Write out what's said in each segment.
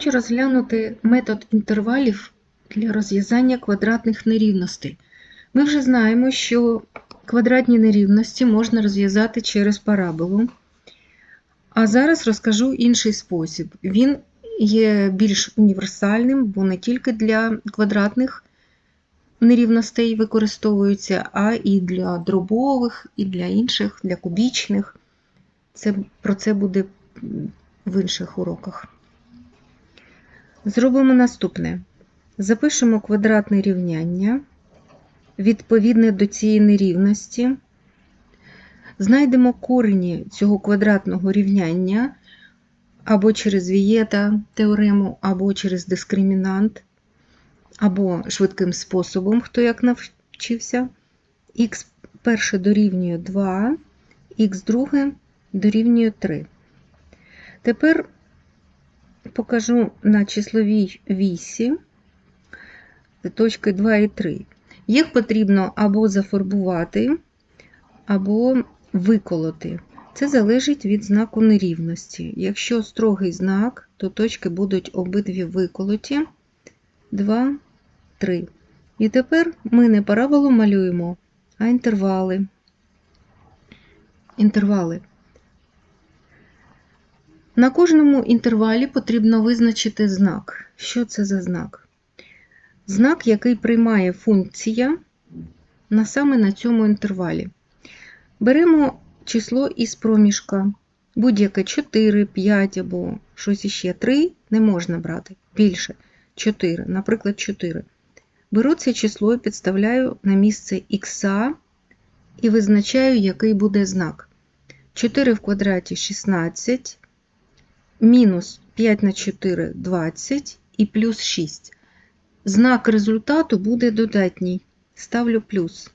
Хочу розглянути метод інтервалів для розв'язання квадратних нерівностей. Ми вже знаємо, що квадратні нерівності можна розв'язати через параболу. А зараз розкажу інший спосіб. Він є більш універсальним, бо не тільки для квадратних нерівностей використовується, а і для дробових, і для інших, для кубічних. Це, Про це буде в інших уроках. Зробимо наступне. Запишемо квадратне рівняння відповідне до цієї нерівності. Знайдемо корені цього квадратного рівняння або через Вієта теорему, або через дискримінант, або швидким способом, хто як навчився. Х перше дорівнює 2, х друге дорівнює 3. Тепер покажу на числовій вісі точки 2 і 3. Їх потрібно або зафарбувати, або виколоти. Це залежить від знаку нерівності. Якщо строгий знак, то точки будуть обидві виколоті 2, 3. І тепер ми не параболу малюємо, а інтервали. Інтервали. На кожному інтервалі потрібно визначити знак. Що це за знак? Знак, який приймає функція на саме на цьому інтервалі. Беремо число із проміжка. Будь-яке 4, 5 або щось іще 3 не можна брати. Більше 4, наприклад, 4. Беру це число і підставляю на місце х і визначаю, який буде знак. 4 в квадраті 16, мінус 5 на 4 20 і плюс 6. Знак результату буде додатній. Ставлю плюс.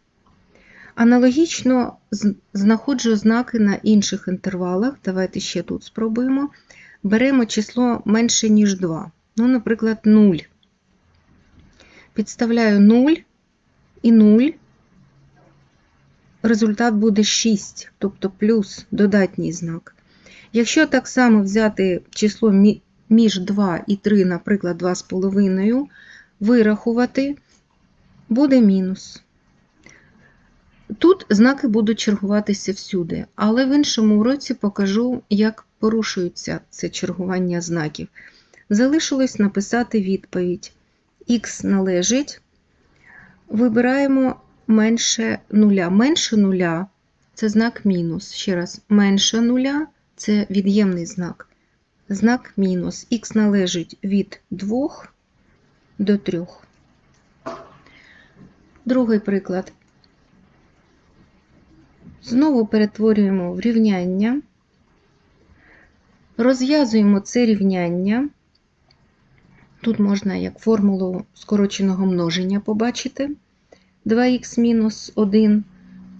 Аналогічно знаходжу знаки на інших інтервалах. Давайте ще тут спробуємо. Беремо число менше, ніж 2. Ну, наприклад, 0. Підставляю 0 і 0. Результат буде 6, тобто плюс додатній знак. Якщо так само взяти число між 2 і 3, наприклад, 2,5, вирахувати, буде мінус. Тут знаки будуть чергуватися всюди, але в іншому уроці покажу, як порушується це чергування знаків. Залишилось написати відповідь. Х належить, вибираємо менше нуля. Менше нуля це знак мінус. Ще раз, менше нуля це від'ємний знак. Знак мінус. Х належить від 2 до 3. Другий приклад. Знову перетворюємо в рівняння, розв'язуємо це рівняння. Тут можна як формулу скороченого множення побачити. 2х мінус 1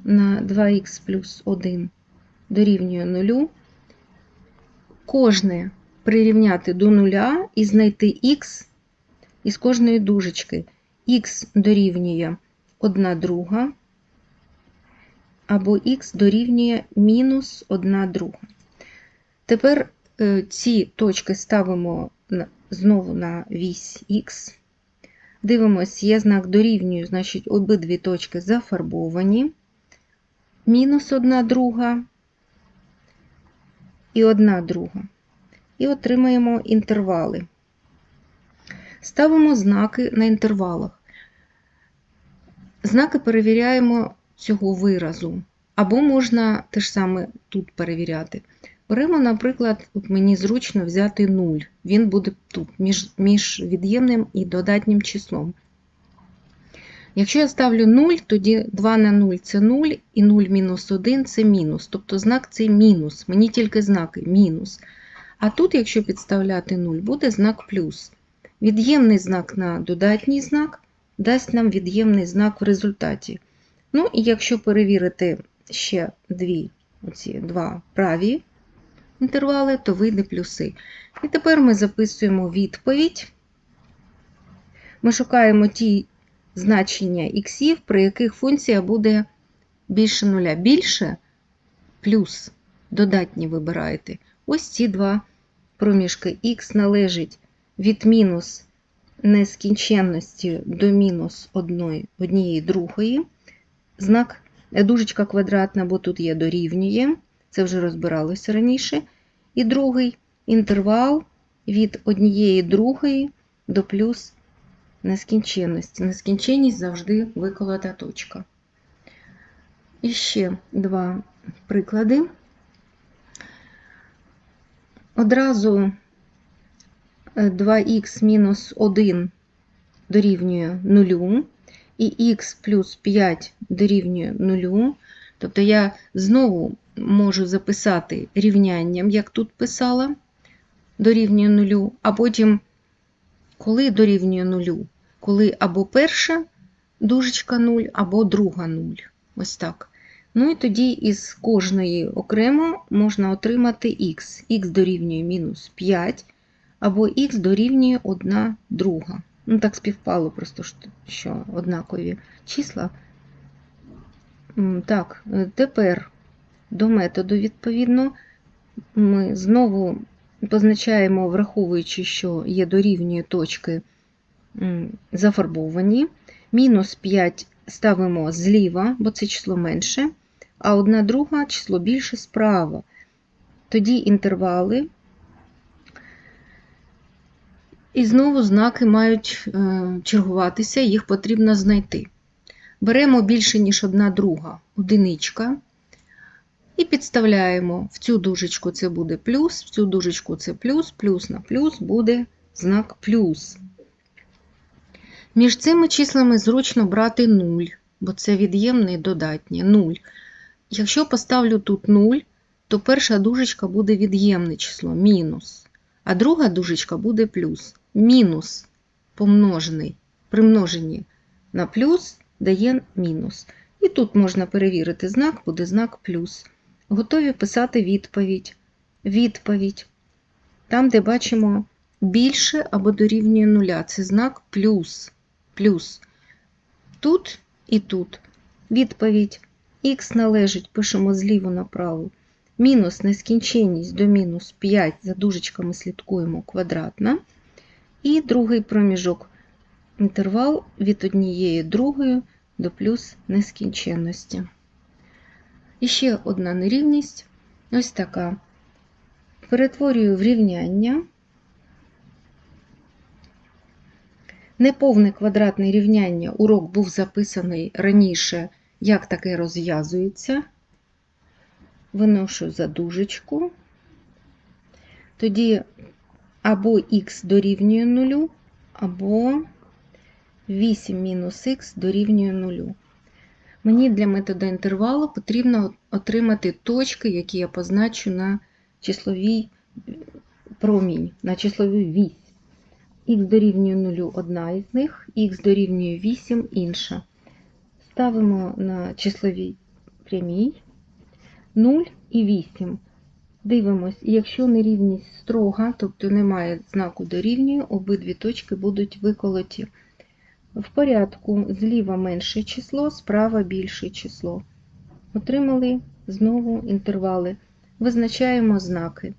на 2х плюс 1 дорівнює 0. Кожне прирівняти до нуля і знайти х із кожної дужечки. х дорівнює 1 друга або х дорівнює мінус 1 друга. Тепер ці точки ставимо знову на вісь х. Дивимось, є знак дорівнює, значить, обидві точки зафарбовані. Мінус 1 друга і 1 друга. І отримаємо інтервали. Ставимо знаки на інтервалах. Знаки перевіряємо цього виразу. Або можна те ж саме тут перевіряти. Беремо, наприклад, от мені зручно взяти 0. Він буде тут, між, між від'ємним і додатнім числом. Якщо я ставлю 0, тоді 2 на 0 це 0, і 0 мінус 1 це мінус. Тобто знак це мінус. Мені тільки знаки мінус. А тут, якщо підставляти 0, буде знак плюс. Від'ємний знак на додатній знак дасть нам від'ємний знак в результаті. Ну, і якщо перевірити ще дві, оці два праві інтервали, то вийде плюси. І тепер ми записуємо відповідь. Ми шукаємо ті значення іксів, при яких функція буде більше нуля. Більше плюс додатні вибираєте. Ось ці два проміжки х належить від мінус нескінченності до мінус однієї другої. Знак е, дужечка квадратна, бо тут є дорівнює. Це вже розбиралося раніше. І другий інтервал від однієї другої до плюс нескінченності. Нескінченність завжди виколота точка. І ще два приклади. Одразу 2х мінус 1 дорівнює 0, і х плюс 5 дорівнює 0. Тобто я знову можу записати рівнянням, як тут писала, дорівнює 0, а потім, коли дорівнює 0, коли або перша дужечка 0, або друга 0. Ось так. Ну і тоді із кожної окремо можна отримати х. х дорівнює мінус 5, або х дорівнює 1 друга. Ну, так співпало просто, що однакові числа. Так, е, тепер до методу, відповідно, ми знову позначаємо, враховуючи, що є дорівнює точки зафарбовані. Мінус 5 ставимо зліва, бо це число менше, а одна друга число більше справа. Тоді інтервали. І знову знаки мають е, чергуватися, їх потрібно знайти. Беремо більше, ніж одна друга одиничка. І підставляємо в цю дужечку це буде плюс, в цю дужечку це плюс, плюс на плюс буде знак плюс. Між цими числами зручно брати 0, бо це від'ємне і додатнє 0. Якщо поставлю тут 0, то перша дужечка буде від'ємне число мінус, а друга дужечка буде плюс. Мінус помножений, примножені на плюс дає мінус. І тут можна перевірити знак, буде знак плюс. Готові писати відповідь. Відповідь. Там, де бачимо більше або дорівнює нуля, це знак плюс. Плюс. Тут і тут. Відповідь х належить, пишемо зліво направо. Мінус нескінченність до мінус 5, за дужечками слідкуємо квадратна. І другий проміжок інтервал від однієї другої до плюс нескінченності. І ще одна нерівність ось така. Перетворюю в рівняння. Неповне квадратне рівняння урок був записаний раніше, як таке розв'язується. Виношу за дужечку. Тоді або х дорівнює 0, або 8 мінус х дорівнює 0. Мені для методу інтервалу потрібно отримати точки, які я позначу на числовій промінь, на числовій вісь. Х дорівнює 0 одна із них, х дорівнює 8 інша. Ставимо на числовій прямій 0 і 8. Дивимось, якщо нерівність строга, тобто немає знаку дорівнює, обидві точки будуть виколоті. В порядку зліва менше число, справа більше число. Отримали знову інтервали. Визначаємо знаки.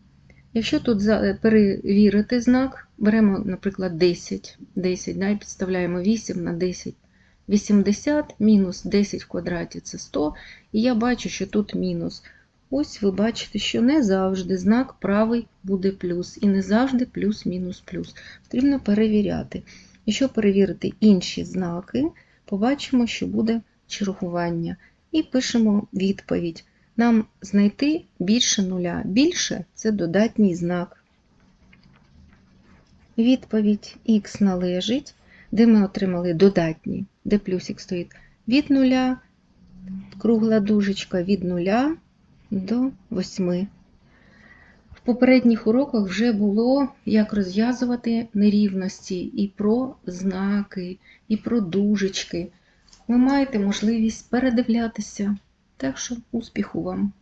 Якщо тут перевірити знак, беремо, наприклад, 10, 10 да, і підставляємо 8 на 10. 80 мінус 10 в квадраті це 100, і я бачу, що тут мінус. Ось ви бачите, що не завжди знак правий буде плюс, і не завжди плюс-мінус плюс. Потрібно перевіряти. Щоб перевірити інші знаки, побачимо, що буде чергування. І пишемо відповідь. Нам знайти більше нуля. Більше це додатній знак. Відповідь х належить, де ми отримали додатній, де плюсик стоїть від нуля, кругла дужечка від нуля до 8. В попередніх уроках вже було, як розв'язувати нерівності і про знаки, і про дужечки. Ви маєте можливість передивлятися. Так що успіху вам!